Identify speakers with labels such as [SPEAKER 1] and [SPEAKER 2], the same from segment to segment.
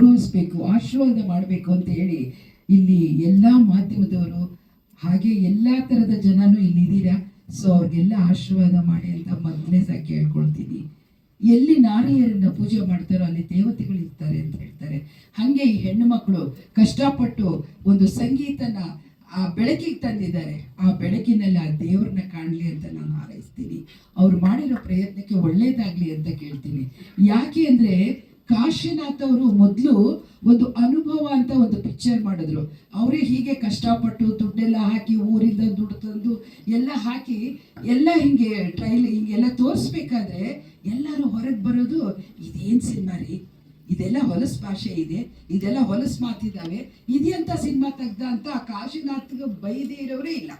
[SPEAKER 1] ಗೌರವಿಸ್ಬೇಕು ಆಶೀರ್ವಾದ ಮಾಡಬೇಕು ಅಂತ ಹೇಳಿ ಇಲ್ಲಿ ಎಲ್ಲ ಮಾಧ್ಯಮದವರು ಹಾಗೆ ಎಲ್ಲ ಥರದ ಜನನೂ ಇಲ್ಲಿ ಇದ್ದೀರಾ? ಸೊ ಅವ್ರಿಗೆಲ್ಲ ಆಶೀರ್ವಾದ ಮಾಡಿ ಅಂತ ಮೊದಲನೇ ಸಹ ಕೇಳ್ಕೊಳ್ತೀನಿ. ಎಲ್ಲಿ ನಾರಿಯರನ್ನ ಪೂಜೆ ಮಾಡ್ತಾರೋ ಅಲ್ಲಿ ದೇವತೆಗಳು ಇರ್ತಾರೆ ಅಂತ ಹೇಳ್ತಾರೆ. ಹಾಗೆ ಈ ಹೆಣ್ಣು ಮಕ್ಕಳು ಕಷ್ಟಪಟ್ಟು ಒಂದು ಸಂಗೀತನ ಆ ಬೆಳಕಿಗೆ ತಂದಿದ್ದಾರೆ. ಆ ಬೆಳಕಿನಲ್ಲಿ ಆ ದೇವ್ರನ್ನ ಕಾಣಲಿ ಅಂತ ನಾನು ಹಾರೈಸ್ತೀನಿ. ಅವ್ರು ಮಾಡಿರೋ ಪ್ರಯತ್ನಕ್ಕೆ ಒಳ್ಳೇದಾಗ್ಲಿ ಅಂತ ಕೇಳ್ತೀನಿ. ಯಾಕೆ ಅಂದ್ರೆ ಕಾಶಿನಾಥ್ ಅವರು ಮೊದಲು ಒಂದು ಅನುಭವ ಅಂತ ಒಂದು ಪಿಕ್ಚರ್ ಮಾಡಿದ್ರು. ಅವರೇ ಹೀಗೆ ಕಷ್ಟಪಟ್ಟು ದುಡ್ಡೆಲ್ಲ ಹಾಕಿ ಊರಿಂದ ದುಡ್ಡು ತಂದು ಎಲ್ಲ ಹಾಕಿ ಎಲ್ಲ ಹಿಂಗೆ ಟ್ರೈಲ್ ಹಿಂಗೆಲ್ಲ ತೋರಿಸ್ಬೇಕಾದ್ರೆ ಎಲ್ಲರೂ ಹೊರಗೆ ಬರೋದು ಇದೇನು ಸಿನಿಮಾ ರೀ? ಇದೆಲ್ಲ ಹೊಲಸ್ ಭಾಷೆ ಇದೆ, ಇದೆಲ್ಲ ಹೊಲಸ್ ಮಾತಿದ್ದಾವೆ, ಇದೆಂತ ಸಿನಿಮಾ ತೆಗ್ದ ಅಂತ ಕಾಶಿನಾಥ್ಗೆ ಬೈದೇ ಇರೋರೇ ಇಲ್ಲ.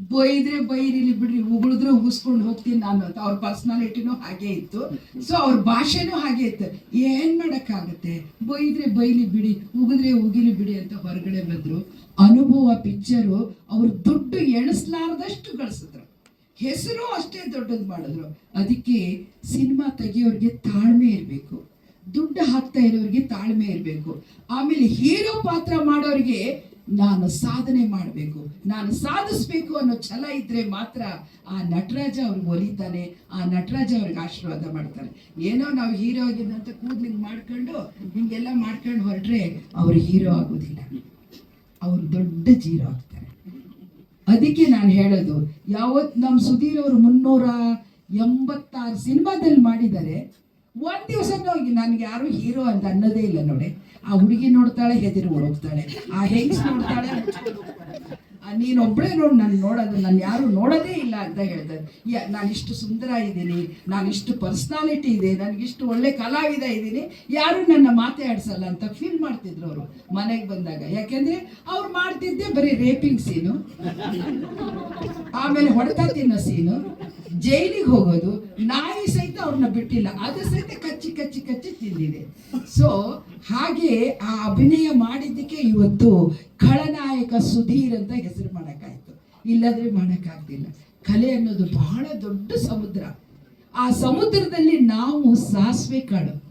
[SPEAKER 1] ಬೈದ್ರೆ ಬೈರಿಲಿ ಬಿಡ್ರಿ ಉಗುಳಿದ್ರೆ ಉಗಿಸ್ಕೊಂಡು ಹೋಗ್ತೀನಿ ನಾನು ಅಂತ. ಅವ್ರ ಪರ್ಸನಾಲಿಟಿನೂ ಹಾಗೆ ಇತ್ತು. ಸೊ ಅವ್ರ ಭಾಷೆನೂ ಹಾಗೆ ಇತ್ತು. ಏನ್ ಮಾಡಕ್ಕಾಗತ್ತೆ? ಬೈದ್ರೆ ಬೈಲಿ ಬಿಡಿ, ಉಗಿದ್ರೆ ಉಗಿಲಿ ಬಿಡಿ ಅಂತ ಹೊರಗಡೆ ಬಂದ್ರು. ಅನುಭವ ಪಿಕ್ಚರು ಅವ್ರು ದುಡ್ಡು ಎಣಿಸ್ಲಾರ್ದಷ್ಟು ಗಳಿಸಿದ್ರು. ಹೆಸರು ಅಷ್ಟೇ ದೊಡ್ಡದು ಮಾಡಿದ್ರು. ಅದಕ್ಕೆ ಸಿನಿಮಾ ತೆಗಿಯೋರಿಗೆ ತಾಳ್ಮೆ ಇರಬೇಕು. ದುಡ್ಡು ಹಾಕ್ತಾ ಇರೋರಿಗೆ ತಾಳ್ಮೆ ಇರಬೇಕು. ಆಮೇಲೆ ಹೀರೋ ಪಾತ್ರ ಮಾಡೋರಿಗೆ ನಾನು ಸಾಧನೆ ಮಾಡಬೇಕು, ನಾನು ಸಾಧಿಸ್ಬೇಕು ಅನ್ನೋ ಛಲ ಇದ್ರೆ ಮಾತ್ರ ಆ ನಟರಾಜ ಅವ್ರಿಗೆ ಒಲಿತಾನೆ, ಆ ನಟರಾಜ ಅವ್ರಿಗೆ ಆಶೀರ್ವಾದ ಮಾಡ್ತಾರೆ. ಏನೋ ನಾವು ಹೀರೋ ಆಗಿದ್ದಂತ ಕೂದ್ಲಿಂಗ್ ಮಾಡ್ಕೊಂಡು, ಹಿಂಗೆಲ್ಲ ಮಾಡ್ಕೊಂಡು ಹೊರಟ್ರೆ ಅವರು ಹೀರೋ ಆಗೋದಿಲ್ಲ. ಅವ್ರು ದೊಡ್ಡ ಜೀರೋ ಆಗ್ತಾರೆ. ಅದಕ್ಕೆ ನಾನು ಹೇಳೋದು, ಯಾವತ್ ನಮ್ಮ ಸುಧೀರ್ ಅವರು ಮುನ್ನೂರ ಎಂಬತ್ತಾರು ಸಿನಿಮಾದಲ್ಲಿ ಮಾಡಿದ್ದಾರೆ, ಒಂದ್ ದಿವಸ ನನಗೆ ಯಾರು ಹೀರೋ ಅಂತ ಅನ್ನೋದೇ ಇಲ್ಲ ನೋಡಿ. ಆ ಹುಡುಗಿ ನೋಡ್ತಾಳೆ, ಹೆದರಿ ಓಡೋಗ್ತಾಳೆ. ಆ ಹೆಂಗ್ಸ್ ನೋಡ್ತಾಳೆ ನೀನೊಬ್ಬಳೇ ನೋಡಿ, ನಾನು ನೋಡೋದು, ನಾನು ಯಾರು ನೋಡೋದೇ ಇಲ್ಲ ಅಂತ ಹೇಳ್ತಾರೆ ನಾನು ಇಷ್ಟು ಸುಂದರ ಇದ್ದೀನಿ ನಾನು ಇಷ್ಟು ಪರ್ಸ್ನಾಲಿಟಿ ಇದೆ ನನಗಿಷ್ಟು ಒಳ್ಳೆ ಕಲಾವಿದ ಇದ್ದೀನಿ. ಯಾರು ನನ್ನ ಮಾತೇ ಆಡ್ಸಲ್ಲ ಅಂತ ಫೀಲ್ ಮಾಡ್ತಿದ್ರು ಅವರು ಮನೆಗೆ ಬಂದಾಗ. ಯಾಕೆಂದ್ರೆ ಅವ್ರು ಮಾಡ್ತಿದ್ದೆ ಬರೀ ರೇಪಿಂಗ್ ಸೀನು ಆಮೇಲೆ ಹೊಡೆತ ತಿನ್ನೋ ಸೀನು ಜೈಲಿಗೆ ಹೋಗೋದು, ನಾಯಿ ಸಹಿತ ಅವ್ರನ್ನ ಬಿಟ್ಟಿಲ್ಲ. ಅದು ಸಹಿತ ಕಚ್ಚಿ ಕಚ್ಚಿ ಕಚ್ಚಿ ತಿಂದಿದೆ. ಸೊ ಹಾಗೆ ಆ ಅಭಿನಯ ಮಾಡಿದ್ದಕ್ಕೆ ಇವತ್ತು ಖಳನಾಯಕ ಸುಧೀರ್ ಅಂತ ಹೆಸರು ಮಾಡೋಕ್ಕಾಯ್ತು. ಇಲ್ಲದ್ರೆ ಮಾಡೋಕ್ಕಾಗ್ತಿಲ್ಲ ಕಲೆ ಅನ್ನೋದು ಬಹಳ ದೊಡ್ಡ ಸಮುದ್ರ. ಆ ಸಮುದ್ರದಲ್ಲಿ ನಾವು ಸಾಸಿವೆ ಕಾಳು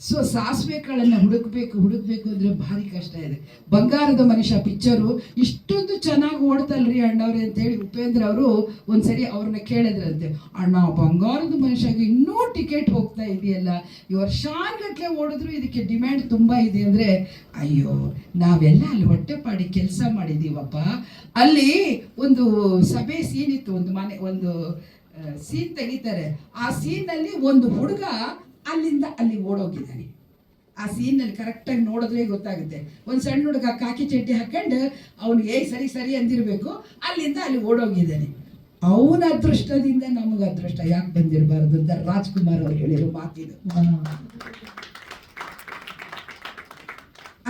[SPEAKER 1] ಸೊ ಸಾಸಿವೆ ಕಾಳನ್ನ ಹುಡುಕ್ಬೇಕು ಹುಡುಕ್ಬೇಕು ಅಂದ್ರೆ ಭಾರಿ ಕಷ್ಟ ಇದೆ. ಬಂಗಾರದ ಮನುಷ್ಯ ಪಿಕ್ಚರು ಇಷ್ಟೊಂದು ಚೆನ್ನಾಗಿ ಓಡ್ತಲ್ರಿ ಅಣ್ಣವ್ರೆ ಅಂತ ಹೇಳಿ ಉಪೇಂದ್ರ ಅವರು ಒಂದ್ಸರಿ ಅವ್ರನ್ನ ಕೇಳಿದ್ರಂತೆ. ಅಣ್ಣ, ಬಂಗಾರದ ಮನುಷ್ಯಗೆ ಇನ್ನೂ ಟಿಕೆಟ್ ಹೋಗ್ತಾ ಇದೆಯಲ್ಲ, ಈ ವರ್ಷಾನ್ಗಟ್ಲೆ ಓಡಿದ್ರು ಇದಕ್ಕೆ ಡಿಮ್ಯಾಂಡ್ ತುಂಬಾ ಇದೆ ಅಂದ್ರೆ, ಅಯ್ಯೋ, ನಾವೆಲ್ಲ ಅಲ್ಲಿ ಹೊಟ್ಟೆಪಾಡಿ ಕೆಲಸ ಮಾಡಿದ್ದೀವಪ್ಪ ಅಲ್ಲಿ ಒಂದು ಸಭೆ ಸೀನ್ ಇತ್ತು, ಒಂದು ಮನೆ, ಒಂದು ಸೀನ್ ತೆಗಿತಾರೆ. ಆ ಸೀನಲ್ಲಿ ಒಂದು ಹುಡುಗ ಅಲ್ಲಿಂದ ಅಲ್ಲಿ ಓಡೋಗಿದ್ದಾನೆ. ಆ ಸೀನಲ್ಲಿ ಕರೆಕ್ಟಾಗಿ ನೋಡಿದ್ರೆ ಗೊತ್ತಾಗುತ್ತೆ. ಒಂದು ಸಣ್ಣ ಹುಡುಗ ಕಾಕಿ ಚಡ್ಡಿ ಹಾಕೊಂಡು ಅವ್ನಿಗೆ ಏ ಸರಿ ಸರಿ ಅಂದಿರಬೇಕು. ಅಲ್ಲಿಂದ ಅಲ್ಲಿ ಓಡೋಗಿದ್ದಾನೆ. ಅವನ ಅದೃಷ್ಟದಿಂದ ನಮಗೆ ಅದೃಷ್ಟ. ಯಾಕೆ ಬಂದಿರಬಾರ್ದು ಅಂತ ರಾಜ್ಕುಮಾರ್ ಅವ್ರು ಹೇಳಿರೋ ಮಾತಿದು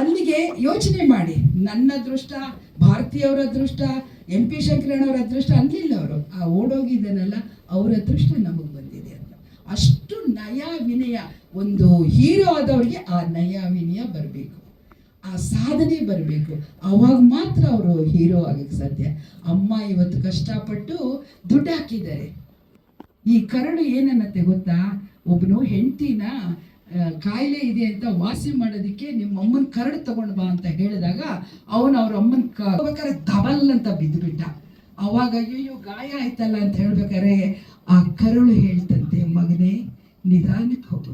[SPEAKER 1] ಅಲ್ಲಿಗೆ ಯೋಚನೆ ಮಾಡಿ. ನನ್ನ ಅದೃಷ್ಟ ಭಾರತೀಯವರ ಅದೃಷ್ಟ ಎಂ ಪಿ ಶಂಕರಣ್ಣವ್ರ ಅದೃಷ್ಟ ಅನ್ಲಿಲ್ಲ ಅವರು. ಆ ಓಡೋಗಿದ್ದಾನಲ್ಲ ಅವ್ರ ಅದೃಷ್ಟ ನಮಗೆ ಬಂದಿದೆ ಅಂತ. ಅಷ್ಟು ನಯ ವಿನಯ ಒಂದು ಹೀರೋ ಆದವ್ರಿಗೆ ಆ ನಯ ವಿನಯ ಬರಬೇಕು. ಆ ಸಾಧನೆ ಬರಬೇಕು. ಅವಾಗ ಮಾತ್ರ ಅವರು ಹೀರೋ ಆಗಕ್ಕೆ ಸಾಧ್ಯ. ಅಮ್ಮ ಇವತ್ತು ಕಷ್ಟಪಟ್ಟು ದುಡ್ಡು ಹಾಕಿದ್ದಾರೆ. ಈ ಕರಡು ಏನನ್ನತ್ತೆ ಗೊತ್ತಾ? ಒಬ್ಬನು ಹೆಂಡತಿನ ಕಾಯಿಲೆ ಇದೆ ಅಂತ ವಾಸಿ ಮಾಡೋದಕ್ಕೆ ನಿಮ್ಮ ಅಮ್ಮನ ಕರಡು ತಗೊಂಡ್ ಬಾ ಅಂತ ಹೇಳಿದಾಗ ಅವನು ಅವ್ರ ಅಮ್ಮನ ಬೇಕಾದ್ರೆ ದಬಲ್ ಅಂತ ಬಿದ್ದುಬಿಟ್ಟ. ಅವಾಗ ಅಯ್ಯೋ ಗಾಯ ಆಯ್ತಲ್ಲ ಅಂತ ಹೇಳ್ಬೇಕಾದ್ರೆ ಆ ಕರುಳು ಹೇಳ್ತಂತೆ ಮಗನೇ. ನಿಧಾನಕ್ಕೆ ಹೋಗು.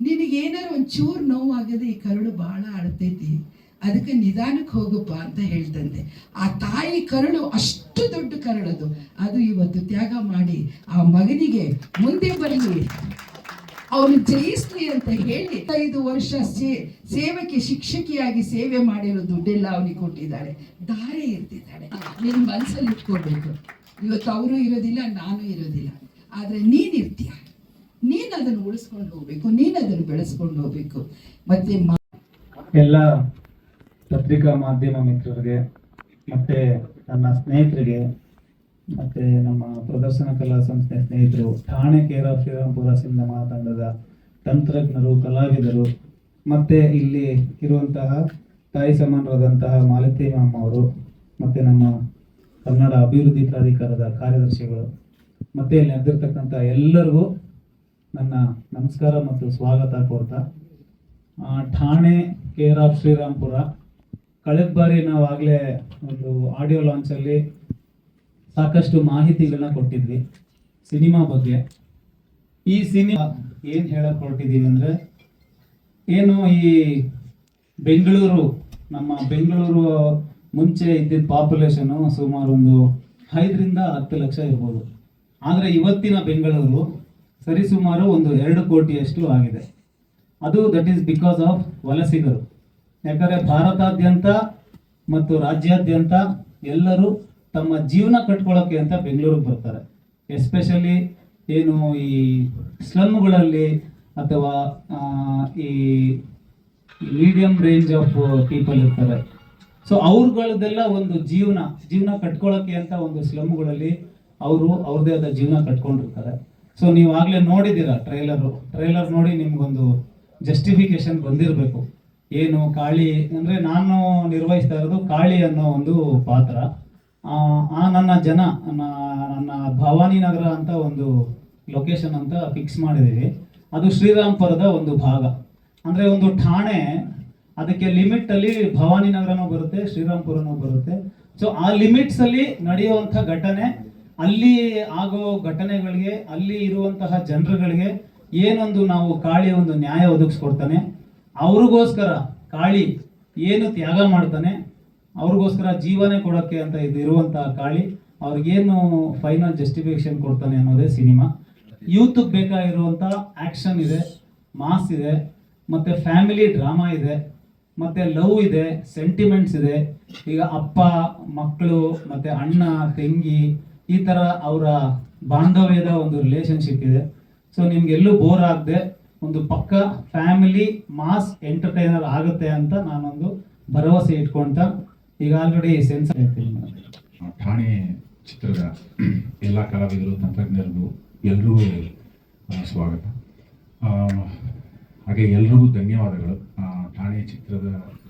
[SPEAKER 1] ನಿನಗೇನಾರು ಒಂಚೂರು ನೋವಾಗದೆ ಈ ಕರುಳು ಭಾಳ ಅಳತೈತಿ ಅದಕ್ಕೆ ನಿಧಾನಕ್ಕೆ ಹೋಗಪ್ಪ ಅಂತ ಹೇಳ್ತಂತೆ. ಆ ತಾಯಿ ಕರುಳು ಅಷ್ಟು ದೊಡ್ಡ ಕರುಳದು ಅದು. ಇವತ್ತು ತ್ಯಾಗ ಮಾಡಿ ಆ ಮಗನಿಗೆ ಮುಂದೆ ಬರಲಿ. ಅವನು ಜಯಿಸ್ಲಿ ಅಂತ ಹೇಳಿ ಐದು ವರ್ಷ ಸೇ ಸೇವಕ್ಕೆ ಶಿಕ್ಷಕಿಯಾಗಿ ಸೇವೆ ಮಾಡಿರೋ ದುಡ್ಡೆಲ್ಲ ಅವನಿಗೆ ಕೊಟ್ಟಿದ್ದಾಳೆ ದಾರೆ ಇರ್ತಿದ್ದಾಳೆ. ನಿನ್ನ ಮನಸ್ಸಲ್ಲಿ ಇಟ್ಕೋಬೇಕು ಇವತ್ತು ಅವರು ಇರೋದಿಲ್ಲ, ನಾನು ಇರೋದಿಲ್ಲ. ಆದರೆ ನೀನ್ ಇರ್ತೀಯ? ನೀನ್ ಅದನ್ನು ಉಳಿಸ್ಕೊಂಡು ಹೋಗ್ಬೇಕು ನೀನು ಅದನ್ನು ಬೆಳೆಸ್ಕೊಂಡು ಹೋಗ್ಬೇಕು. ಮತ್ತೆ
[SPEAKER 2] ಎಲ್ಲ ಪತ್ರಿಕಾ ಮಾಧ್ಯಮ ಮಿತ್ರರಿಗೆ, ಮತ್ತೆ ನನ್ನ ಸ್ನೇಹಿತರಿಗೆ, ಮತ್ತೆ ನಮ್ಮ ಪ್ರದರ್ಶನ ಕಲಾ ಸಂಸ್ಥೆ ಸ್ನೇಹಿತರು, ಠಾಣೆ ಕೇರ ಶ್ರೀರಾಮ್ಪುರ ಸಿನಿಮಾ ತಂಡದ ತಂತ್ರಜ್ಞರು, ಕಲಾವಿದರು, ಮತ್ತೆ ಇಲ್ಲಿ ಇರುವಂತಹ ತಾಯಿ ಸಮಾನರಾದಂತಹ ಮಾಲತಿ ಮ್ಯಾಮ್ ಅವರು ಮತ್ತೆ ನಮ್ಮ ಕನ್ನಡ ಅಭಿವೃದ್ಧಿ ಪ್ರಾಧಿಕಾರದ ಕಾರ್ಯದರ್ಶಿಗಳು, ಮತ್ತೆ ಇಲ್ಲಿ ನಡೆದಿರ್ತಕ್ಕಂಥ ಎಲ್ಲರಿಗೂ ನನ್ನ ನಮಸ್ಕಾರ ಮತ್ತು ಸ್ವಾಗತ ಕೋರ್ತಾ. ಠಾಣೆ ಕೇರ್ ಆಫ್ ಶ್ರೀರಾಮ್ಪುರ ಕಳೆದ ಬಾರಿ ನಾವು ಆಗಲೇ ಒಂದು ಆಡಿಯೋ ಲಾಂಚಲ್ಲಿ ಸಾಕಷ್ಟು ಮಾಹಿತಿಗಳನ್ನ ಕೊಟ್ಟಿದ್ವಿ ಸಿನಿಮಾ ಬಗ್ಗೆ. ಈ ಸಿನಿಮಾ ಏನು ಹೇಳಕ್ ಹೊರಟಿದ್ದೀವಿ ಅಂದರೆ, ಏನು ಈ ಬೆಂಗಳೂರು, ನಮ್ಮ ಬೆಂಗಳೂರು ಮುಂಚೆ ಇದ್ದಿದ್ದ ಪಾಪ್ಯುಲೇಷನು ಸುಮಾರು ಒಂದು ಐದರಿಂದ ಹತ್ತು ಲಕ್ಷ ಇರ್ಬೋದು. ಆದರೆ ಇವತ್ತಿನ ಬೆಂಗಳೂರು ಸರಿಸುಮಾರು ಒಂದು ಎರಡು ಕೋಟಿಯಷ್ಟು ಆಗಿದೆ. ಅದು ದಟ್ ಈಸ್ ಬಿಕಾಸ್ ಆಫ್ ವಲಸಿಗರು. ಯಾಕಂದರೆ ಭಾರತಾದ್ಯಂತ ಮತ್ತು ರಾಜ್ಯಾದ್ಯಂತ ಎಲ್ಲರೂ ತಮ್ಮ ಜೀವನ ಕಟ್ಕೊಳ್ಳೋಕ್ಕೆ ಅಂತ ಬೆಂಗಳೂರಿಗೆ ಬರ್ತಾರೆ. ಎಸ್ಪೆಷಲಿ ಏನು ಈ ಸ್ಲಮ್ಗಳಲ್ಲಿ ಅಥವಾ ಈ ಮೀಡಿಯಂ ರೇಂಜ್ ಆಫ್ ಪೀಪಲ್ ಇರ್ತಾರೆ. ಸೊ ಅವ್ರುಗಳದೆಲ್ಲ ಒಂದು ಜೀವನ ಜೀವನ ಕಟ್ಕೊಳ್ಳೋಕ್ಕೆ ಅಂತ ಒಂದು ಸ್ಲಮ್ಗಳಲ್ಲಿ ಅವರು ಅವ್ರದ್ದೇ ಆದ ಜೀವನ ಕಟ್ಕೊಂಡಿರ್ತಾರೆ. ಸೊ ನೀವು ಆಗಲೇ ನೋಡಿದ್ದೀರಾ ಟ್ರೈಲರು ಟ್ರೈಲರ್ ನೋಡಿ ನಿಮ್ಗೊಂದು ಜಸ್ಟಿಫಿಕೇಶನ್ ಬಂದಿರಬೇಕು. ಏನು ಕಾಳಿ, ಅಂದರೆ ನಾನು ನಿರ್ವಹಿಸ್ತಾ ಇರೋದು ಕಾಳಿ ಅನ್ನೋ ಒಂದು ಪಾತ್ರ. ಆ ನನ್ನ ಜನ, ನನ್ನ ಭವಾನಿ ನಗರ ಅಂತ ಒಂದು ಲೊಕೇಶನ್ ಅಂತ ಫಿಕ್ಸ್ ಮಾಡಿದ್ದೀವಿ. ಅದು ಶ್ರೀರಾಮ್ಪುರದ ಒಂದು ಭಾಗ. ಅಂದರೆ ಒಂದು ಠಾಣೆ, ಅದಕ್ಕೆ ಲಿಮಿಟ್ ಅಲ್ಲಿ ಭವಾನಿ ನಗರನೂ ಬರುತ್ತೆ ಶ್ರೀರಾಮ್ಪುರನೂ ಬರುತ್ತೆ. ಸೊ ಆ ಲಿಮಿಟ್ಸ್ ಅಲ್ಲಿ ನಡೆಯುವಂಥ ಘಟನೆ ಅಲ್ಲಿ ಆಗೋ ಘಟನೆಗಳಿಗೆ, ಅಲ್ಲಿ ಇರುವಂತಹ ಜನರುಗಳಿಗೆ ಏನೊಂದು ನಾವು ಕಾಳಿ ಒಂದು ನ್ಯಾಯ ಒದಗಿಸ್ಕೊಡ್ತಾನೆ. ಅವ್ರಿಗೋಸ್ಕರ ಕಾಳಿ ಏನು ತ್ಯಾಗ ಮಾಡ್ತಾನೆ, ಅವ್ರಿಗೋಸ್ಕರ ಜೀವನೇ ಕೊಡೋಕ್ಕೆ ಅಂತ ಇದು ಇರುವಂತಹ ಕಾಳಿ, ಅವ್ರಿಗೇನು ಫೈನಲ್ ಜಸ್ಟಿಫಿಕೇಶನ್ ಕೊಡ್ತಾನೆ ಅನ್ನೋದೇ ಸಿನಿಮಾ. ಯೂತ್ಗೆ ಬೇಕಾಗಿರುವಂಥ ಆ್ಯಕ್ಷನ್ ಇದೆ ಮಾಸ್ ಇದೆ, ಮತ್ತು ಫ್ಯಾಮಿಲಿ ಡ್ರಾಮಾ ಇದೆ, ಮತ್ತು ಲವ್ ಇದೆ ಸೆಂಟಿಮೆಂಟ್ಸ್ ಇದೆ. ಈಗ ಅಪ್ಪ, ಮಕ್ಕಳು, ಮತ್ತು ಅಣ್ಣ, ತಂಗಿ ಈ ಥರ ಅವರ ಬಾಂಧವ್ಯದ ಒಂದು ರಿಲೇಶನ್ಶಿಪ್ ಇದೆ. ಸೊ ನಿಮ್ಗೆಲ್ಲೂ ಬೋರ್ ಆಗದೆ ಒಂದು ಪಕ್ಕ ಫ್ಯಾಮಿಲಿ ಮಾಸ್ ಎಂಟರ್ಟೈನರ್ ಆಗುತ್ತೆ ಅಂತ ನಾನೊಂದು ಭರವಸೆ ಇಟ್ಕೊಂತ ಈಗ ಆಲ್ರೆಡಿ ಸೆನ್ಸ್
[SPEAKER 3] ಠಾಣೆ ಚಿತ್ರದ ಎಲ್ಲ ಕಲಾವಿದರು ತಂತ್ರಜ್ಞರಿಗೂ ಎಲ್ರಿಗೂ ಸ್ವಾಗತ. ಹಾಗೆ ಎಲ್ರಿಗೂ ಧನ್ಯವಾದಗಳು. ಠಾಣೆ ಚಿತ್ರದ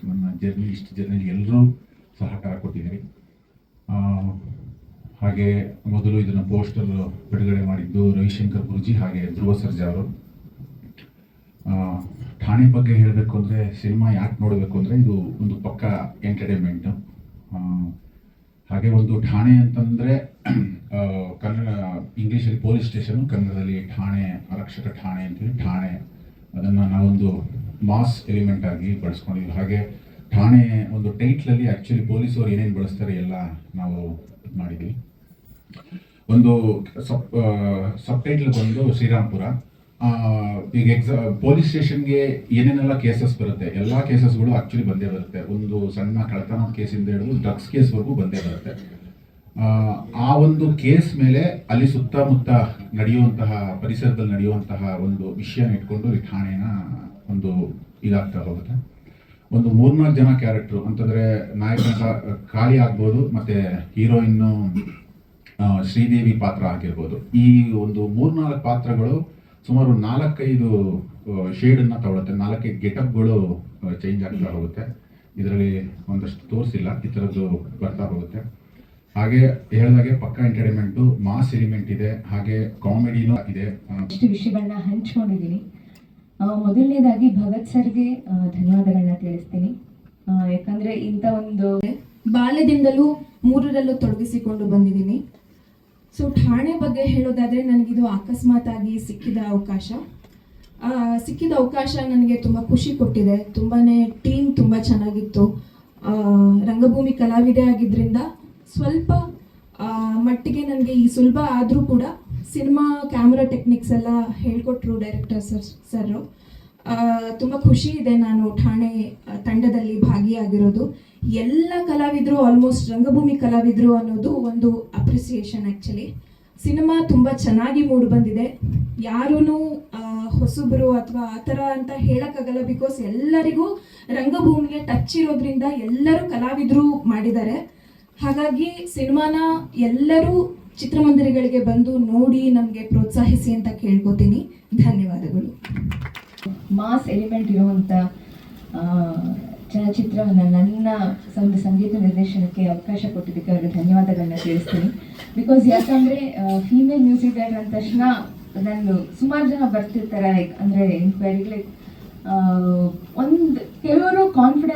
[SPEAKER 3] ನನ್ನ ಜರ್ನಿ ಇಷ್ಟು ಜರ್ನಿ ಎಲ್ಲರೂ ಸಹಕಾರ ಕೊಟ್ಟಿದ್ದೀರಿ. ಹಾಗೆ ಮೊದಲು ಇದನ್ನು ಪೋಸ್ಟರ್ ಬಿಡುಗಡೆ ಮಾಡಿದ್ದು ರವಿಶಂಕರ್ ಗುರುಜಿ ಹಾಗೆ ಧ್ರುವ ಸರ್ಜಾ ಅವರು. ಠಾಣೆ ಬಗ್ಗೆ ಹೇಳಬೇಕು ಅಂದರೆ ಸಿನಿಮಾ ಯಾಕೆ ನೋಡಬೇಕು ಅಂದರೆ ಇದು ಒಂದು ಪಕ್ಕ ಎಂಟರ್ಟೈನ್ಮೆಂಟು ಹಾಗೆ ಒಂದು ಠಾಣೆ ಅಂತಂದರೆ ಕನ್ನಡ, ಇಂಗ್ಲೀಷಲ್ಲಿ ಪೊಲೀಸ್ ಸ್ಟೇಷನ್ ಕನ್ನಡದಲ್ಲಿ ಠಾಣೆ, ಆರಕ್ಷಕ ಠಾಣೆ ಅಂತೇಳಿ ಠಾಣೆ. ಅದನ್ನು ನಾವೊಂದು ಮಾಸ್ ಎಲಿಮೆಂಟ್ ಆಗಿ ಬಳಸ್ಕೊಂಡಿದ್ವಿ ಹಾಗೆ ಠಾಣೆ ಒಂದು ಟೈಟ್ಲಲ್ಲಿ ಆ್ಯಕ್ಚುಲಿ ಪೊಲೀಸರು ಏನೇನು ಬಳಸ್ತಾರೆ ಎಲ್ಲ ನಾವು ಮಾಡಿದ್ವಿ. ಒಂದು ಸಬ್ ಸಬ್ ಟೈಟ್ಲ್ ಬಂದು ಶ್ರೀರಾಮ್ಪುರ. ಈಗ ಎಕ್ಸಾ ಪೊಲೀಸ್ ಸ್ಟೇಷನ್ಗೆ ಏನೇನೆಲ್ಲ ಕೇಸಸ್ ಬರುತ್ತೆ? ಎಲ್ಲ ಕೇಸಸ್ಗಳು ಆಕ್ಚುಲಿ ಬಂದೇ ಬರುತ್ತೆ. ಒಂದು ಸಣ್ಣ ಕಳತನ ಕೇಸಿಂದ ಹಿಡಿದು ಡ್ರಗ್ಸ್ ಕೇಸ್ವರೆಗೂ ಬಂದೇ ಬರುತ್ತೆ. ಆ, ಒಂದು ಕೇಸ್ ಮೇಲೆ ಅಲ್ಲಿ ಸುತ್ತಮುತ್ತ ನಡೆಯುವಂತಹ ಪರಿಸರದಲ್ಲಿ ನಡೆಯುವಂತಹ ಒಂದು ವಿಷಯನ ಇಟ್ಕೊಂಡು ಈ ಠಾಣೆನ ಒಂದು ಇದಾಗ್ತಾ ಹೋಗುತ್ತೆ. ಒಂದು ಮೂರ್ನಾಲ್ಕು ಜನ ಕ್ಯಾರೆಕ್ಟ್ರು ಅಂತಂದ್ರೆ ನಾಯಕ ಖಾಲಿ ಆಗ್ಬೋದು ಮತ್ತೆ ಹೀರೋಯಿನ್ನು ಶ್ರೀದೇವಿ ಪಾತ್ರ ಆಗಿರ್ಬೋದು. ಈ ಒಂದು ಮೂರ್ನಾಲ್ಕು ಪಾತ್ರಗಳು ಸುಮಾರು ನಾಲ್ಕೈದು ಶೇಡನ್ನು ತಗೊಳುತ್ತೆ. ನಾಲ್ಕೈದು ಗೆಟಪ್ಗಳು ಚೇಂಜ್ ಆಗ್ತಾ ಹೋಗುತ್ತೆ. ಇದರಲ್ಲಿ ಒಂದಷ್ಟು ತೋರಿಸಿಲ್ಲ ಈ ಥರದ್ದು ಬರ್ತಾ ಹೋಗುತ್ತೆ. ಹಾಗೆ ಹೇಳಿದಾಗೆ ಪಕ್ಕ ಎಂಟರ್ಟೈನ್ಮೆಂಟು ಮಾಸ್ ಎಲಿಮೆಂಟ್ ಇದೆ ಹಾಗೆ ಕಾಮಿಡಿನೂ ಇದೆ.
[SPEAKER 4] ಇಷ್ಟು ವಿಷಯಗಳನ್ನ ಹಂಚ್ಕೊಂಡಿದ್ದೀನಿ. ಮೊದಲನೇದಾಗಿ ಭಗತ್ ಸರ್ಗೆ ಧನ್ಯವಾದಗಳನ್ನ ತಿಳಿಸ್ತೀನಿ. ಯಾಕಂದ್ರೆ ಇಂಥ ಒಂದು
[SPEAKER 5] ಬಾಲ್ಯದಿಂದಲೂ ಮೂರರಲ್ಲೂ ತೊಡಗಿಸಿಕೊಂಡು ಬಂದಿದ್ದೀನಿ. ಸೊ ಠಾಣೆ ಬಗ್ಗೆ ಹೇಳೋದಾದರೆ ನನಗಿದು ಅಕಸ್ಮಾತ್ ಆಗಿ ಸಿಕ್ಕಿದ ಅವಕಾಶ. ಸಿಕ್ಕಿದ ಅವಕಾಶ ನನಗೆ ತುಂಬ ಖುಷಿ ಕೊಟ್ಟಿದೆ. ತುಂಬಾ ಟೀಮ್ ತುಂಬ ಚೆನ್ನಾಗಿತ್ತು. ರಂಗಭೂಮಿ ಕಲಾವಿದೆ ಆಗಿದ್ದರಿಂದ ಸ್ವಲ್ಪ ಮಟ್ಟಿಗೆ ನನಗೆ ಈ ಸುಲಭ ಆದರೂ ಕೂಡ ಸಿನಿಮಾ, ಕ್ಯಾಮ್ರಾ ಟೆಕ್ನಿಕ್ಸ್ ಎಲ್ಲ ಹೇಳ್ಕೊಟ್ರು ಡೈರೆಕ್ಟರ್ ಸರ್, ಸರ್ರು. ತುಂಬ ಖುಷಿ ಇದೆ ನಾನು ಠಾಣೆ ತಂಡದಲ್ಲಿ ಭಾಗಿಯಾಗಿರೋದು. ಎಲ್ಲ ಕಲಾವಿದರು ಆಲ್ಮೋಸ್ಟ್ ರಂಗಭೂಮಿ ಕಲಾವಿದರು ಅನ್ನೋದು ಒಂದು ಅಪ್ರಿಸಿಯೇಷನ್ ಆ್ಯಕ್ಚುಲಿ ಸಿನಿಮಾ ತುಂಬ ಚೆನ್ನಾಗಿ ಮೂಡಿ ಬಂದಿದೆ. ಯಾರೂ ಹೊಸಬರು ಅಥವಾ ಆ ಥರ ಅಂತ ಹೇಳೋಕ್ಕಾಗಲ್ಲ ಬಿಕಾಸ್ ಎಲ್ಲರಿಗೂ ರಂಗಭೂಮಿಗೆ ಟಚ್ ಇರೋದ್ರಿಂದ ಎಲ್ಲರೂ ಕಲಾವಿದರು ಮಾಡಿದ್ದಾರೆ. ಹಾಗಾಗಿ ಸಿನಿಮಾನ ಎಲ್ಲರೂ ಚಿತ್ರಮಂದಿರಗಳಿಗೆ ಬಂದು ನೋಡಿ ನಮಗೆ ಪ್ರೋತ್ಸಾಹಿಸಿ ಅಂತ ಕೇಳ್ಕೊತೀನಿ. ಧನ್ಯವಾದಗಳು.
[SPEAKER 4] ಮಾಸ್ ಎಲಿಮೆಂಟ್ ಇರುವಂಥ ಆ, ಚಲನಚಿತ್ರವನ್ನು ನನ್ನ ಒಂದು ಸಂಗೀತ ನಿರ್ದೇಶನಕ್ಕೆ ಅವಕಾಶ ಕೊಟ್ಟಿದ್ದಕ್ಕೆ ಅವರಿಗೆ ಧನ್ಯವಾದಗಳನ್ನ ತಿಳಿಸ್ತೀನಿ. ಬಿಕಾಸ್ ಯಾಕಂದರೆ ಫೀಮೇಲ್ ಮ್ಯೂಸಿಕ್ ಡೈರೆಕ್ಟರ್ ಅಂದ ತಕ್ಷಣ ನಾನು ಸುಮಾರು ಜನ ಬರ್ತಿರ್ತಾರೆ ಲೈಕ್ ಅಂದರೆ ಎನ್ಕ್ವೈರಿ ಲೈಕ್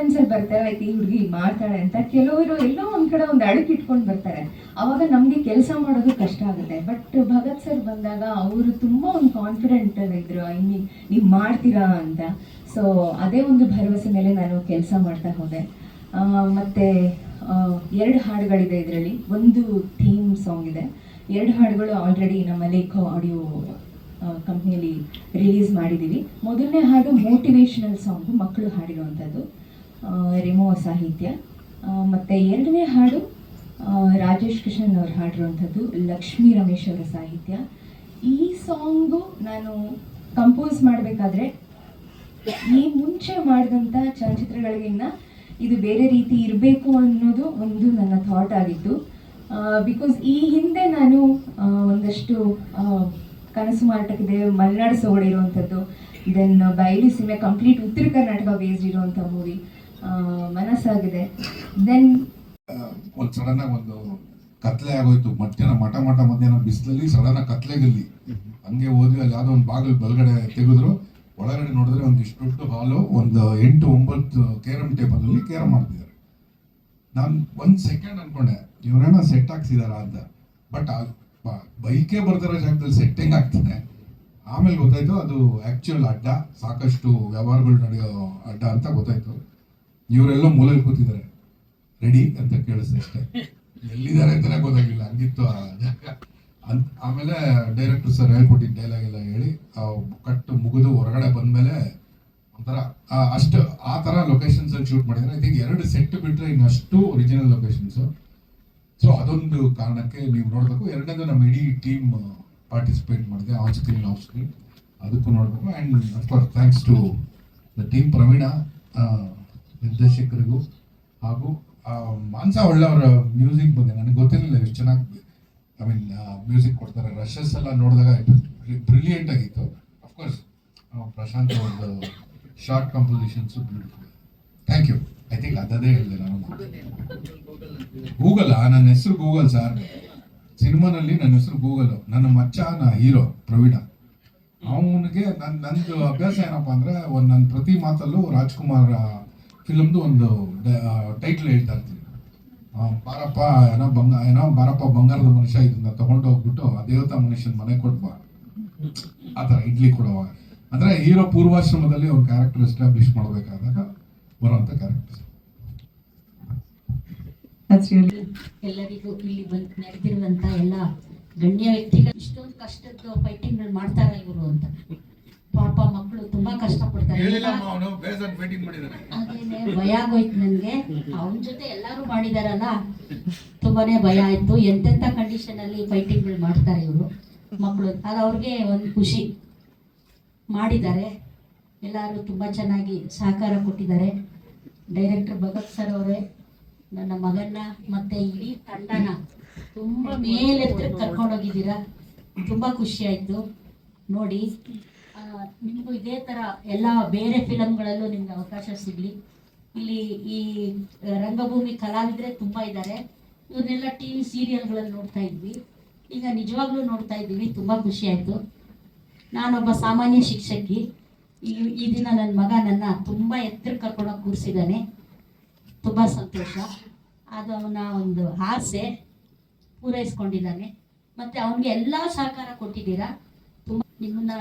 [SPEAKER 4] ಅಲ್ಲಿ ಬರ್ತಾರೆ ಲೈಕ್ ಈ ಹುಡುಗಿ ಮಾಡ್ತಾಳೆ ಅಂತ. ಕೆಲವರು ಎಲ್ಲೋ ಒಂದ್ ಕಡೆ ಒಂದು ಅಡುಗೆ ಇಟ್ಕೊಂಡು ಬರ್ತಾರೆ. ಅವಾಗ ನಮ್ಗೆ ಕೆಲಸ ಮಾಡೋದು ಕಷ್ಟ ಆಗುತ್ತೆ. ಬಟ್ ಭಗತ್ ಸರ್ ಬಂದಾಗ ಅವರು ತುಂಬಾ ಒಂದು ಕಾನ್ಫಿಡೆಂಟ್ ಇದ್ರು. ಮೀನ್, ನೀವು ಮಾಡ್ತೀರಾ ಅಂತ. ಸೊ ಅದೇ ಒಂದು ಭರವಸೆ ಮೇಲೆ ನಾನು ಕೆಲಸ ಮಾಡ್ತಾ ಹೋದೆ. ಮತ್ತೆ ಎರಡು ಹಾಡುಗಳಿದೆ ಇದರಲ್ಲಿ. ಒಂದು ಥೀಮ್ ಸಾಂಗ್ ಇದೆ. ಎರಡು ಹಾಡುಗಳು ಆಲ್ರೆಡಿ ನಮ್ಮ ಲೇಖ ಆಡಿಯೋ ಕಂಪ್ನಿಯಲ್ಲಿ ರಿಲೀಸ್ ಮಾಡಿದ್ದೀವಿ ಮೊದಲನೇ ಹಾಡು ಮೋಟಿವೇಶನಲ್ ಸಾಂಗು ಮಕ್ಕಳು ಹಾಡಿರುವಂಥದ್ದು ರಿಮೋ ಸಾಹಿತ್ಯ. ಮತ್ತು ಮತ್ತೆ ಎರಡನೇ ಹಾಡು ರಾಜೇಶ್ ಕೃಷ್ಣನ್ ಅವ್ರು ಹಾಡಿರುವಂಥದ್ದು ಲಕ್ಷ್ಮೀ ರಮೇಶ್ ಅವರ ಸಾಹಿತ್ಯ. ಈ ಸಾಂಗು ನಾನು ಕಂಪೋಸ್ ಮಾಡಬೇಕಾದ್ರೆ, ಈ ಮುಂಚೆ ಮಾಡಿದಂಥ ಚಲನಚಿತ್ರಗಳಿಗಿನ್ನ ಇದು ಬೇರೆ ರೀತಿ ಇರಬೇಕು ಅನ್ನೋದು ಒಂದು ನನ್ನ ಥಾಟ್ ಆಗಿತ್ತು. ಬಿಕಾಸ್ ಈ ಹಿಂದೆ ನಾನು ಒಂದಷ್ಟು ಕನಸು ಮಾರಾಟಕ್ಕಿದೆ ಮಲೆನಾಡು ಸೋಗಡೆ ಇರುವಂಥದ್ದು ದೆನ್ ಬಯಲು ಸೀಮೆ ಕಂಪ್ಲೀಟ್ ಉತ್ತರ ಕರ್ನಾಟಕ ಬೇಸ್ಡ್ ಇರುವಂಥ ಮೂವಿ ಮನಸ್ಸಾಗಿದೆ. ದೆನ್
[SPEAKER 6] ಒಂದು ಸಡನ್ ಒಂದು ಕತ್ಲೆ ಆಗೋಯ್ತು. ಮಧ್ಯಾಹ್ನ ಮಠ ಮಠ ಮಧ್ಯಾಹ್ನ ಬಿಸಿಲಲ್ಲಿ ಸಡನ್ ಕತ್ಲೆಗಲ್ಲಿ ಹಂಗೆ ಹೋದ್ವಿ, ಅಲ್ಲಿ ಯಾವುದೋ ಒಂದು ಬಾಗಿಲು ಬಲಗಡೆ ತೆಗೆದ್ರು. ಒಳಗಡೆ ನೋಡಿದ್ರೆ ಒಂದಿಷ್ಟು ದೊಡ್ಡ ಹಾಲು, ಒಂದು ಎಂಟು ಒಂಬತ್ತು ಕೇರಮ್ ಟೇಬಲ್ ಅಲ್ಲಿ ಕೇರಮ್ ಮಾಡ್ತಿದ್ದಾರೆ. ನಾನು ಒಂದು ಸೆಕೆಂಡ್ ಅನ್ಕೊಂಡೆ, ಇವರೇನೋ ಸೆಟ್ ಹಾಕ್ಸಿದಾರ ಅಂತ. ಬಟ್ ಬೈಕೇ ಬರ್ತಿರೋ ಜಾಗದಲ್ಲಿ ಸೆಟ್ಟಿಂಗ್ ಆಗ್ತದೆ. ಆಮೇಲೆ ಗೊತ್ತಾಯ್ತು, ಅದು ಆಕ್ಚುಯಲ್ ಅಡ್ಡ, ಸಾಕಷ್ಟು ವ್ಯವಹಾರಗಳು ನಡೆಯೋ ಅಡ್ಡ ಅಂತ ಗೊತ್ತಾಯ್ತು. ಇವರೆಲ್ಲ ಮೂಲೆಯಲ್ಲಿ ಕೂತಿದ್ದಾರೆ. ರೆಡಿ ಅಂತ ಕೇಳಿಸ್ದೆ ಅಷ್ಟೇ. ಎಲ್ಲಿದ್ದಾರೆ ಅಂತಲೇ ಗೊತ್ತಾಗಿಲ್ಲ ಹಂಗಿತ್ತು ಜಾಗ. ಅಂತ ಆಮೇಲೆ ಡೈರೆಕ್ಟರ್ ಸರ್ ಹೇಳ್ಕೊಟ್ಟಿದ್ದ ಡೈಲಾಗ್ ಎಲ್ಲ ಹೇಳಿ ಕಟ್ಟು ಮುಗಿದು ಹೊರಗಡೆ ಬಂದಮೇಲೆ ಒಂಥರ ಅಷ್ಟು, ಆ ಥರ ಲೊಕೇಶನ್ಸ್ ಅಲ್ಲಿ ಶೂಟ್ ಮಾಡಿದ್ರೆ ಐ ಥಿಂಕ್ ಎರಡು ಸೆಟ್ ಬಿಟ್ಟರೆ ಇನ್ನಷ್ಟು ಒರಿಜಿನಲ್ ಲೊಕೇಶನ್ಸ್ ಸೊ ಅದೊಂದು ಕಾರಣಕ್ಕೆ ನೀವು ನೋಡಬೇಕು. ಎರಡನೇದು ನಮ್ಮ ಇಡೀ ಟೀಮ್ ಪಾರ್ಟಿಸಿಪೇಟ್ ಮಾಡಿದೆ ಆನ್ ಸ್ಕ್ರೀನ್ ಆಫ್ ಸ್ಕ್ರೀನ್ ಅದಕ್ಕೂ ನೋಡಬೇಕು. And of course thanks to the team Praveena ನಿರ್ದೇಶಕರಿಗೂ ಹಾಗೂ ಮಾನ್ಸ ಒಳ್ಳೆಯವರ ಮ್ಯೂಸಿಕ್ ಬಗ್ಗೆ ನನಗೆ ಗೊತ್ತಿರಲಿಲ್ಲ ಎಷ್ಟು ಚೆನ್ನಾಗಿ ಐ ಮೀನ್ ಮ್ಯೂಸಿಕ್ ಕೊಡ್ತಾರೆ. ರಶಸ್ ಎಲ್ಲ ನೋಡಿದಾಗ ಬ್ರಿಲಿಯಂಟ್ ಆಗಿತ್ತು. ಅಫ್ಕೋರ್ಸ್ ಪ್ರಶಾಂತ್ ಅವ್ರದ್ದು short compositions beautiful thank you I think ಅದೇ ಹೇಳಿದೆ ನಾನು. ಗೂಗಲ್ ನನ್ನ ಹೆಸರು ಗೂಗಲ್ ಸರ್ ಸಿನಿಮಾನಲ್ಲಿ ನನ್ನ ಹೆಸರು ಗೂಗಲ್ ನನ್ನ ಮಚ್ಚ ನಾ ಹೀರೋ ಪ್ರವೀಣ. ಅವನಿಗೆ ನನ್ನ ನಂದು ಅಭ್ಯಾಸ ಏನಪ್ಪ ಅಂದರೆ ಒಂದು ನನ್ನ ಪ್ರತಿ ಮಾತಲ್ಲೂ ರಾಜ್ಕುಮಾರ್ ಫಿಲಮ್ದು ಒಂದು ಟೈಟ್ಲ್ ಹೇಳ್ತಾ ಇರ್ತೀನಿ. ಬಾರಪ್ಪ, ಏನೋ ಬಂಗ ಏನೋ ಬಾರಪ್ಪ ಬಂಗಾರದ ಮನುಷ್ಯ ಇದನ್ನ ತಗೊಂಡು ಹೋಗ್ಬಿಟ್ಟು ಆ ದೇವತಾ ಮನುಷ್ಯನ ಮನೆ ಕೊಡ್ಬಾ ಆ ಥರ ಇಡ್ಲಿ ಕೊಡುವಾಗ ಅಂದ್ರೆ ಹೀರೋ ಪೂರ್ವಾಶ್ರಮದಲ್ಲಿ ಅವ್ರ ಕ್ಯಾರೆಕ್ಟರ್ ಎಸ್ಟಾಬ್ಲಿಷ್ ಮಾಡಬೇಕಾದಾಗ ಕ್ಯಾರೆಕ್ಟರ್
[SPEAKER 7] ಎಲ್ಲರಿಗೂ ಇಲ್ಲಿ ಬಂದು ನಡೆದಿರುವಂತ ಎಲ್ಲ ಗಣ್ಯ ವ್ಯಕ್ತಿಗಳು ಇಷ್ಟೊಂದು ಕಷ್ಟದ್ದು ಫೈಟಿಂಗ್ ಮಾಡ್ತಾರ ಇವರು ಅಂತ. ಪಾಪ ಮಕ್ಕಳು ತುಂಬಾ ಕಷ್ಟ ಪಡ್ತಾರೆ ಅದೇನೆ ಭಯ ಆಗೋಯ್ತು ನನ್ಗೆ. ಅವನ ಜೊತೆ ಎಲ್ಲಾರು ಮಾಡಿದಾರಲ್ಲ ತುಂಬಾನೇ ಭಯ ಆಯ್ತು. ಎಂತೆಂತ ಕಂಡೀಷನ್ ಅಲ್ಲಿ ಫೈಟಿಂಗ್ ಮಾಡ್ತಾರೆ ಇವರು ಮಕ್ಕಳು ಅದು ಅವ್ರಿಗೆ ಒಂದು ಖುಷಿ. ಮಾಡಿದ್ದಾರೆ. ಎಲ್ಲರೂ ತುಂಬಾ ಚೆನ್ನಾಗಿ ಸಹಕಾರ ಕೊಟ್ಟಿದ್ದಾರೆ. ಡೈರೆಕ್ಟರ್ ಭಗತ್ ಸರ್ ಅವರೇ, ನನ್ನ ಮಗನ್ನ ಮತ್ತೆ ಇಡೀ ತಂಡನ ತುಂಬಾ ಮೇಲೆತ್ತರಕ್ಕೆ ಕರ್ಕೊಂಡೋಗಿದ್ದೀರಾ? ತುಂಬಾ ಖುಷಿ ಆಯ್ತು. ನೋಡಿ ನಿಮಗೂ ನಿಮ್ಗೂ ಇದೇ ತರ ಎಲ್ಲ ಬೇರೆ ಫಿಲಮ್ಗಳಲ್ಲೂ ನಿಮ್ಗೆ ಅವಕಾಶ ಸಿಗ್ಲಿ. ಇಲ್ಲಿ ಈ ರಂಗಭೂಮಿ ಕಲಾವಿದ್ರೆ ತುಂಬಾ ಇದ್ದಾರೆ ಇವ್ರನ್ನೆಲ್ಲ ಟಿ ವಿ ಸೀರಿಯಲ್ಗಳಲ್ಲಿ ನೋಡ್ತಾ ಇದ್ವಿ. ಈಗ ನಿಜವಾಗ್ಲೂ ನೋಡ್ತಾ ಇದ್ದೀವಿ. ತುಂಬಾ ಖುಷಿ ಆಯ್ತು. ನಾನೊಬ್ಬ ಸಾಮಾನ್ಯ ಶಿಕ್ಷಕಿ. ಈ ದಿನ ನನ್ನ ಮಗ ನನ್ನ ತುಂಬಾ ಎತ್ತರ ಕರ್ಕೊಂಡೋಗಿ ಕೂರಿಸಿದ್ದಾನೆ ತುಂಬ ಸಂತೋಷ. ಅದು ಅವನ ಒಂದು ಆಸೆ. ಪೂರೈಸ್ಕೊಂಡಿದ್ದಾನೆ. ಮತ್ತೆ ಅವನಿಗೆ ಎಲ್ಲ ಸಹಕಾರ ಕೊಟ್ಟಿದ್ದೀರಾ? ತುಂಬ ನಿಮ್ಮನ್ನ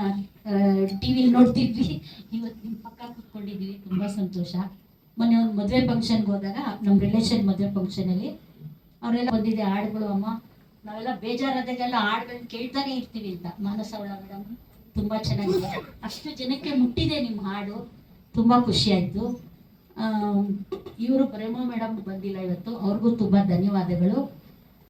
[SPEAKER 7] ಟಿ ವಿಲಿ ನೋಡ್ತಿದ್ವಿ. ಇವತ್ತು ನಿಮ್ಮ ಪಕ್ಕ ಕೂತ್ಕೊಂಡಿದ್ದೀವಿ ತುಂಬ ಸಂತೋಷ. ಮೊನ್ನೆ ಒಂದು ಮದುವೆ ಫಂಕ್ಷನ್ಗೆ ಹೋದಾಗ ನಮ್ಮ ರಿಲೇಷನ್ ಮದುವೆ ಫಂಕ್ಷನಲ್ಲಿ ಅವರೆಲ್ಲ ಬಂದಿದೆ ಹಾಡುಗಳು ಅಮ್ಮ, ನಾವೆಲ್ಲ ಬೇಜಾರಾದಾಗೆಲ್ಲ ಹಾಡುಗಳನ್ನ ಕೇಳ್ತಾನೆ ಇರ್ತೀವಿ ಅಂತ. ಮಾನಸ ಅವಳ ಮೇಡಮ್ ತುಂಬ ಚೆನ್ನಾಗಿದೆ. ಅಷ್ಟು ಜನಕ್ಕೆ ಮುಟ್ಟಿದೆ ನಿಮ್ಮ ಹಾಡು. ತುಂಬ ಖುಷಿ ಆಯಿತು. ಇವರು ಪ್ರೇಮ ಮೇಡಮ್ ಬಂದಿಲ್ಲ ಇವತ್ತು. ಅವ್ರಿಗೂ ತುಂಬ ಧನ್ಯವಾದಗಳು.